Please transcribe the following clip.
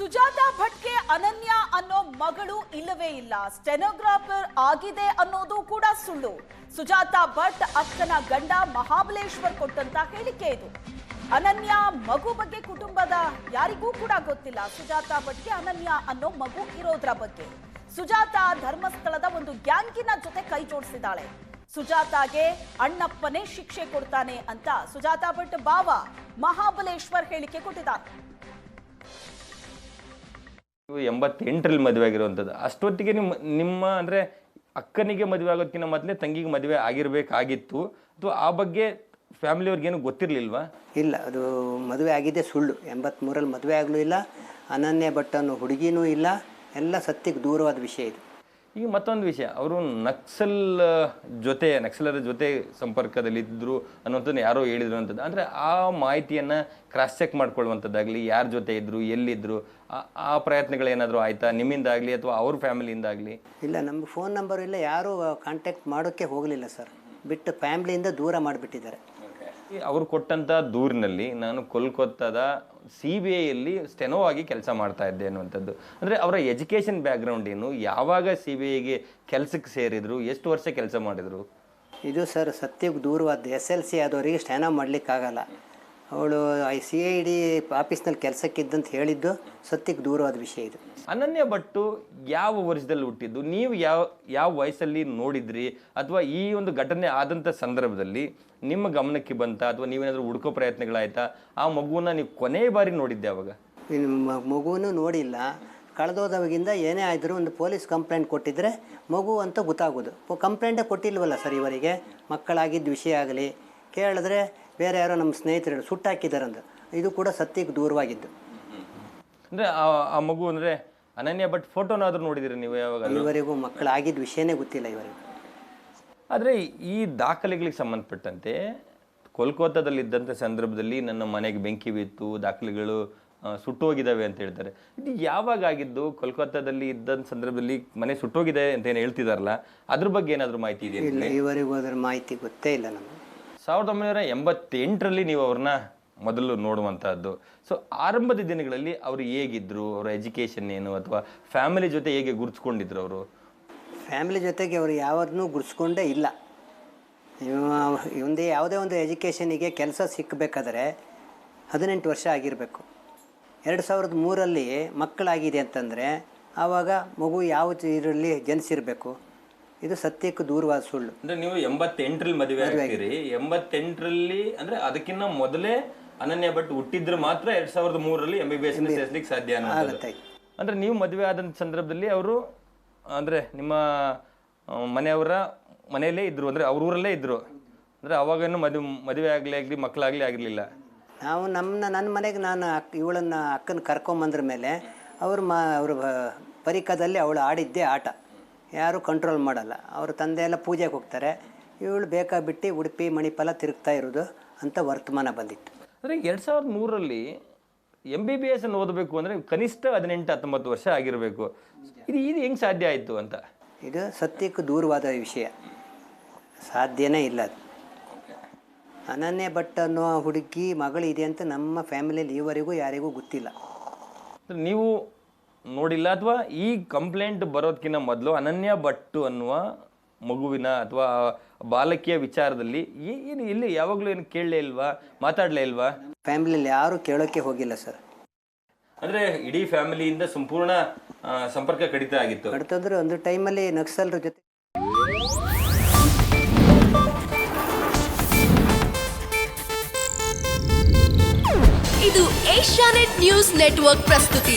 ಸುಜಾತಾ ಭಟ್ಗೆ ಅನನ್ಯ ಅನ್ನೋ ಮಗಳು ಇಲ್ಲವೇ ಇಲ್ಲ. ಸ್ಟೆನೋಗ್ರಾಫರ್ ಆಗಿದೆ ಅನ್ನೋದು ಕೂಡ ಸುಳ್ಳು. ಸುಜಾತಾ ಭಟ್ ಅಕ್ಕನ ಗಂಡ ಮಹಾಬಲೇಶ್ವರ್ ಕೊಟ್ಟಂತ ಹೇಳಿಕೆ ಇದು. ಅನನ್ಯ ಮಗು ಬಗ್ಗೆ ಕುಟುಂಬದ ಯಾರಿಗೂ ಕೂಡ ಗೊತ್ತಿಲ್ಲ. ಸುಜಾತಾ ಭಟ್ಗೆ ಅನನ್ಯ ಅನ್ನೋ ಮಗು ಇರೋದ್ರ ಬಗ್ಗೆ. ಸುಜಾತಾ ಧರ್ಮಸ್ಥಳದ ಒಂದು ಗ್ಯಾಂಗಿನ ಜೊತೆ ಕೈ ಜೋಡಿಸಿದ್ದಾಳೆ. ಸುಜಾತಾಗೆ ಅಣ್ಣಪ್ಪನೇ ಶಿಕ್ಷೆ ಕೊಡ್ತಾನೆ ಅಂತ ಸುಜಾತಾ ಭಟ್ ಬಾವ ಮಹಾಬಲೇಶ್ವರ್ ಹೇಳಿಕೆ ಕೊಟ್ಟಿದ್ದಾರೆ. ಎಂಬತ್ತೆಂಟರಲ್ಲಿ ಮದುವೆ ಆಗಿರುವಂಥದ್ದು. ಅಷ್ಟೊತ್ತಿಗೆ ನಿಮ್ಮ ನಿಮ್ಮ ಅಂದರೆ ಅಕ್ಕನಿಗೆ ಮದುವೆ ಆಗೋದಕ್ಕಿಂತ ಮೊದಲೇ ತಂಗಿಗೆ ಮದುವೆ ಆಗಿರಬೇಕಾಗಿತ್ತು. ಅಥವಾ ಆ ಬಗ್ಗೆ ಫ್ಯಾಮಿಲಿಯವ್ರಿಗೇನು ಗೊತ್ತಿರಲಿಲ್ವಾ? ಇಲ್ಲ, ಅದು ಮದುವೆ ಆಗಿದೆ ಸುಳ್ಳು. ಎಂಬತ್ತ್ಮೂರಲ್ಲಿ ಮದುವೆ ಆಗಲೂ ಇಲ್ಲ, ಅನನ್ಯ ಭಟ್ ಅನ್ನೋ ಹುಡುಗಿನೂ ಇಲ್ಲ, ಎಲ್ಲ ಸತ್ಯಕ್ಕೆ ದೂರವಾದ ವಿಷಯ ಇದು. ಈಗ ಮತ್ತೊಂದು ವಿಷಯ. ಅವರು ನಕ್ಸಲ್ ಜೊತೆ, ನಕ್ಸಲರ ಜೊತೆ ಸಂಪರ್ಕದಲ್ಲಿದ್ದರು ಅನ್ನುವಂಥದ್ದು ಯಾರೋ ಹೇಳಿದ್ರು ಅಂಥದ್ದು ಅಂದರೆ ಆ ಮಾಹಿತಿಯನ್ನು ಕ್ರಾಸ್ ಚೆಕ್ ಮಾಡ್ಕೊಳ್ಳುವಂಥದ್ದಾಗಲಿ, ಯಾರ ಜೊತೆ ಇದ್ದರು ಎಲ್ಲಿದ್ದರು ಆ- ಪ್ರಯತ್ನಗಳೇನಾದರೂ ಆಯಿತಾ? ನಿಮ್ಮಿಂದಾಗಲಿ ಅಥವಾ ಅವ್ರ ಫ್ಯಾಮಿಲಿಯಿಂದಾಗಲಿ? ಇಲ್ಲ, ನಮ್ಗೆ ಫೋನ್ ನಂಬರ್ ಇಲ್ಲ, ಯಾರೂ ಕಾಂಟ್ಯಾಕ್ಟ್ ಮಾಡೋಕ್ಕೆ ಹೋಗಲಿಲ್ಲ ಸರ್. ಬಿಟ್ಟು ಫ್ಯಾಮ್ಲಿಯಿಂದ ದೂರ ಮಾಡಿಬಿಟ್ಟಿದ್ದಾರೆ. ಅವರು ಕೊಟ್ಟಂತ ದೂರಿನಲ್ಲಿ ನಾನು ಕೋಲ್ಕತ್ತಾದ ಸಿ ಬಿ ಐಯಲ್ಲಿ ಸ್ಟೆನೋ ಆಗಿ ಕೆಲಸ ಮಾಡ್ತಾ ಇದ್ದೆ ಅನ್ನುವಂಥದ್ದು. ಅಂದರೆ ಅವರ ಎಜುಕೇಷನ್ ಬ್ಯಾಕ್ಗ್ರೌಂಡ್ ಏನು? ಯಾವಾಗ ಸಿ ಬಿ ಐಗೆ ಕೆಲಸಕ್ಕೆ ಸೇರಿದರು? ಎಷ್ಟು ವರ್ಷ ಕೆಲಸ ಮಾಡಿದರು? ಇದು ಸರ್ ಸತ್ಯಕ್ಕೆ ದೂರವಾದ ಎಸ್ ಎಲ್ ಸಿ ಆದವರಿಗೆ ಸ್ಟೆನೋ ಮಾಡಲಿಕ್ಕಾಗಲ್ಲ. ಅವಳು ಐ ಸಿ ಐ ಡಿ ಆಫೀಸ್ನಲ್ಲಿ ಕೆಲಸಕ್ಕಿದ್ದಂತ ಹೇಳಿದ್ದು ಸತ್ಯಕ್ಕೆ ದೂರವಾದ ವಿಷಯ ಇದು. ಅನನ್ಯ ಭಟ್ಟು ಯಾವ ವರ್ಷದಲ್ಲಿ ಹುಟ್ಟಿದ್ದು? ನೀವು ಯಾವ ಯಾವ ವಯಸ್ಸಲ್ಲಿ ನೋಡಿದ್ರಿ? ಅಥವಾ ಈ ಒಂದು ಘಟನೆ ಆದಂಥ ಸಂದರ್ಭದಲ್ಲಿ ನಿಮ್ಮ ಗಮನಕ್ಕೆ ಬಂತ? ಅಥವಾ ನೀವೇನಾದರೂ ಹುಡುಕೋ ಪ್ರಯತ್ನಗಳಾಯ್ತಾ? ಆ ಮಗುವನ್ನ ನೀವು ಕೊನೆ ಬಾರಿ ನೋಡಿದ್ದೆ ಅವಾಗ? ನಿಮ್ಮ ಮಗುವನ್ನು ಮಗುವೂ ನೋಡಿಲ್ಲ. ಕಳೆದೋದವಾಗಿಂದ ಏನೇ ಆದರೂ ಒಂದು ಪೊಲೀಸ್ ಕಂಪ್ಲೇಂಟ್ ಕೊಟ್ಟಿದ್ರೆ ಮಗು ಅಂತ ಗೊತ್ತಾಗೋದು. ಕಂಪ್ಲೇಂಟೇ ಕೊಟ್ಟಿಲ್ವಲ್ಲ ಸರ್ ಇವರಿಗೆ? ಮಕ್ಕಳಾಗಿದ್ದ ವಿಷಯ ಆಗಲಿ. ಕೇಳಿದ್ರೆ ಬೇರೆ ಯಾರೋ ನಮ್ಮ ಸ್ನೇಹಿತರು ಸುಟ್ಟಾಕಿದಾರಂತ ಇದು ಕೂಡ ಸತ್ಯಕ್ಕೆ ದೂರವಾಗಿದ್ದು. ಅಂದ್ರೆ ಆ ಮಗು ಅಂದ್ರೆ ಅನನ್ಯ ಭಟ್ ಫೋಟೋನಾದ್ರೂ ನೋಡಿದಿರಿ ನೀವು ಯಾವಾಗ? ಇವರಿಗೂ ಮಕ್ಕಳಾಗಿದ್ದ ವಿಷಯನೇ ಗೊತ್ತಿಲ್ಲ ಇವರಿಗೆ ಆದರೆ ಈ ದಾಖಲೆಗಳಿಗೆ ಸಂಬಂಧಪಟ್ಟಂತೆ ಕೋಲ್ಕತ್ತಾದಲ್ಲಿದ್ದಂಥ ಸಂದರ್ಭದಲ್ಲಿ ನನ್ನ ಮನೆಗೆ ಬೆಂಕಿ ಬಿತ್ತು ದಾಖಲೆಗಳು ಸುಟ್ಟು ಸುಟ್ಟೋಗಿದ್ದಾವೆ ಅಂತ ಹೇಳ್ತಾರೆ. ಇದು ಯಾವಾಗ ಆಗಿದ್ದು? ಕೋಲ್ಕತ್ತಾದಲ್ಲಿ ಇದ್ದಂಥ ಸಂದರ್ಭದಲ್ಲಿ ಮನೆ ಸುಟ್ಟೋಗಿದೆ ಅಂತ ಏನು ಹೇಳ್ತಿದಾರಲ್ಲ? ಅದ್ರ ಬಗ್ಗೆ ಏನಾದರೂ ಮಾಹಿತಿ ಇದೆಯಾ ಇವರಿಗೂ ಅದರ ಮಾಹಿತಿ ಗೊತ್ತೇ ಇಲ್ಲ ನಮಗೆ. ಸಾವಿರದ ಒಂಬೈನೂರ ಎಂಬತ್ತೆಂಟರಲ್ಲಿ ನೀವು ಅವ್ರನ್ನ ಮೊದಲು ನೋಡುವಂಥದ್ದು ಸೊ ಆರಂಭದ ದಿನಗಳಲ್ಲಿ ಅವರು ಹೇಗಿದ್ದರು ಅವರ ಎಜುಕೇಷನ್ ಏನು? ಅಥವಾ ಫ್ಯಾಮಿಲಿ ಜೊತೆ ಹೇಗೆ ಗುರುತಿಸ್ಕೊಂಡಿದ್ರು ಅವರು? ಫ್ಯಾಮಿಲಿ ಜೊತೆಗೆ ಅವರು ಯಾವತ್ತೂ ಗುರ್ಸ್ಕೊಂಡೇ ಇಲ್ಲ. ಒಂದು, ಯಾವುದೇ ಒಂದು ಎಜುಕೇಷನಿಗೆ ಕೆಲಸ ಸಿಕ್ಕಬೇಕಾದ್ರೆ ಹದಿನೆಂಟು ವರ್ಷ ಆಗಿರಬೇಕು. ಎರಡು ಸಾವಿರದ ಮೂರಲ್ಲಿ ಮಕ್ಕಳಾಗಿದೆ ಅಂತಂದರೆ ಆವಾಗ ಮಗು ಯಾವ ಇದರಲ್ಲಿ ಜನಿಸಿರಬೇಕು. ಇದು ಸತ್ಯಕ್ಕೆ ದೂರವಾದ ಸುಳ್ಳು. ಅಂದ್ರೆ ನೀವು ಎಂಬತ್ತೆಂಟರಲ್ಲಿ ಮದುವೆ ಆಗ್ತೀರಿ. ಎಂಬತ್ತೆಂಟರಲ್ಲಿ ಅಂದ್ರೆ ಅದಕ್ಕಿಂತ ಮೊದಲೇ ಅನನ್ಯ ಭಟ್ ಹುಟ್ಟಿದ್ರೆ ಮಾತ್ರ ಎರಡ್ ಸಾವಿರದ ಮೂರರಲ್ಲಿ ಎಂ ಬಿ ಬಿ ಎಸ್ ಸೇರ್ಸ್ಲಿಕ್ಕೆ ಸಾಧ್ಯ ಆಗುತ್ತೆ ಅಂದ್ರೆ ನೀವು ಮದುವೆ ಆದ ಸಂದರ್ಭದಲ್ಲಿ ಅವರು ಅಂದ್ರೆ ನಿಮ್ಮ ಮನೆಯವರ ಮನೆಯಲ್ಲೇ ಇದ್ರು ಅಂದ್ರೆ ಅವ್ರ ಊರಲ್ಲೇ ಇದ್ರು. ಅಂದ್ರೆ ಅವಾಗೇನು ಮದುವೆ ಮದುವೆ ಆಗಲಿ ಆಗಲಿ ಮಕ್ಕಳಾಗಲಿ ಆಗಿರ್ಲಿಲ್ಲ. ನಾವು ನಮ್ಮನ್ನ ನನ್ನ ಮನೆಗೆ ನಾನು ಅಕ್ ಇವಳನ್ನು ಅಕ್ಕನ ಕರ್ಕೊಂಬಂದ್ರ ಮೇಲೆ ಅವರು ಮಾ ಅವರು ಪರಿಕದಲ್ಲಿ ಅವಳು ಆಡಿದ್ದೇ ಆಟ. ಯಾರೂ ಕಂಟ್ರೋಲ್ ಮಾಡಲ್ಲ. ಅವ್ರ ತಂದೆ ಎಲ್ಲ ಪೂಜೆಗೆ ಹೋಗ್ತಾರೆ. ಇವಳು ಬೇಕಾಬಿಟ್ಟು ಉಡುಪಿ ಮಣಿಪಾಲ ತಿರುಗ್ತಾ ಇರೋದು ಅಂತ ವರ್ತಮಾನ ಬಂದಿತ್ತು. ಅಂದರೆ ಎರಡು ಸಾವಿರದ ಮೂರರಲ್ಲಿ ಎಂ ಬಿ ಬಿ ಎಸ್ ಅನ್ನು ಓದಬೇಕು ಅಂದರೆ ಕನಿಷ್ಠ ಹದಿನೆಂಟು ಹತ್ತೊಂಬತ್ತು ವರ್ಷ ಆಗಿರಬೇಕು. ಇದು ಇದು ಹೆಂಗೆ ಸಾಧ್ಯ ಆಯಿತು ಅಂತ? ಇದು ಸತ್ಯಕ್ಕೆ ದೂರವಾದ ವಿಷಯ. ಸಾಧ್ಯನೇ ಇಲ್ಲ ಅದು. ಅನನ್ಯ ಭಟ್ ಅನ್ನೋ ಹುಡುಗಿ ಮಗಳು ಇದೆ ಅಂತ ನಮ್ಮ ಫ್ಯಾಮಿಲಿಯಲ್ಲಿ ಈವರೆಗೂ ಯಾರಿಗೂ ಗೊತ್ತಿಲ್ಲ. ನೀವು ನೋಡಿಲ್ಲ ಅಥವಾ ಈ ಕಂಪ್ಲೇಂಟ್ ಬರೋದಕ್ಕಿಂತ ಮೊದಲು ಅನನ್ಯ ಭಟ್ಟು ಅನ್ನುವ ಮಗುವಿನ ಅಥವಾ ಬಾಲಕಿಯ ವಿಚಾರದಲ್ಲಿ ಏನು ಇಲ್ಲಿ ಯಾವಾಗಲೂ ಏನು ಕೇಳಲೇ ಇಲ್ವಾ? ಮಾತಾಡಲೇ ಇಲ್ವಾ? ಫ್ಯಾಮಿಲಿಯಲ್ಲಿ ಯಾರು ಕೇಳೋಕ್ಕೆ ಹೋಗಿಲ್ಲ ಸರ್ ಅಂದ್ರೆ ಇಡೀ ಫ್ಯಾಮಿಲಿಯಿಂದ ಸಂಪೂರ್ಣ ಆ, ಸಂಪರ್ಕ ಕಡಿತ ಆಗಿತ್ತು. ಕಡ್ತಂದ್ರೆ ಒಂದು ಟೈಮಲ್ಲಿ ನಕ್ಸಲ್ರ ಜೊತೆ ಇದು ಏಷ್ಯಾನೆಟ್ ನ್ಯೂಸ್ ನೆಟ್ವರ್ಕ್ ಪ್ರಸ್ತುತಿ.